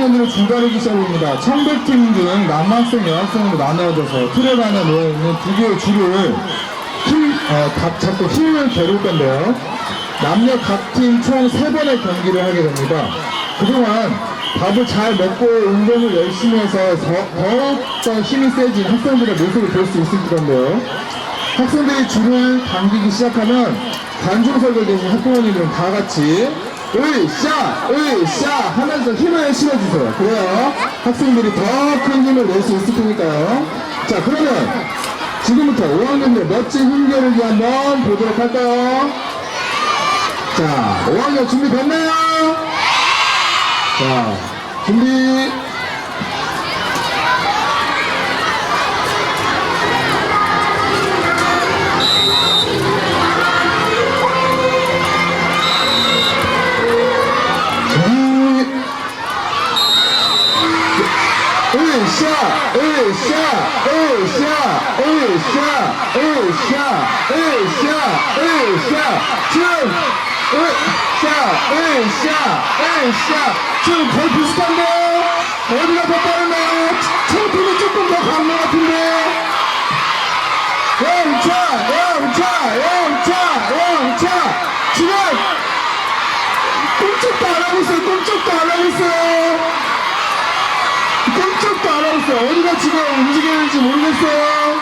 5학년들은 줄다리기 시합입니다. 청백팀 중 남학생, 여학생으로 나누어져서 틀에 안에 놓여있는 두 개의 줄을 힘, 어, 다, 잡고 힘을 겨룰 건데요. 남녀 각 팀 총 세번의 경기를 하게 됩니다. 그동안 밥을 잘 먹고 운동을 열심히 해서 더, 더욱더 힘이 세진 학생들의 모습을 볼 수 있을 건데요. 학생들이 줄을 당기기 시작하면 관중석에 계신 학부모님들은 다 같이 으쌰 으쌰 하면서 힘을 실어주세요. 그래야 학생들이 더 큰 힘을 낼 수 있을 테니까요. 자 그러면 지금부터 5학년들 멋진 힘겨루기 한번 보도록 할까요? 자 5학년 준비됐나요? 자 준비 으쌰 으쌰 으쌰 으쌰 으쌰 으쌰 으쌰 춤 으쌰 으쌰 으쌰 춤 거의 비슷한데? 어디가 더 빠르나요? 청팀이 조금 더 강한 것 같은데? 영차 영차 영차 영차. 지금 꿈쩍도 안 하고 있어요. 꿈쩍도 안 하고 있어요 꼼짝도 안 하고 있 어디가 지금 움직이는지 모르겠어요.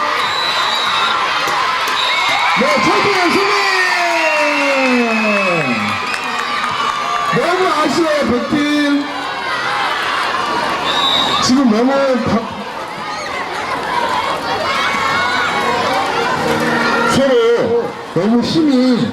네, 청소년 승리! 너무 아쉬워요, 백팀. 지금 너무 바... 서로 너무 힘이.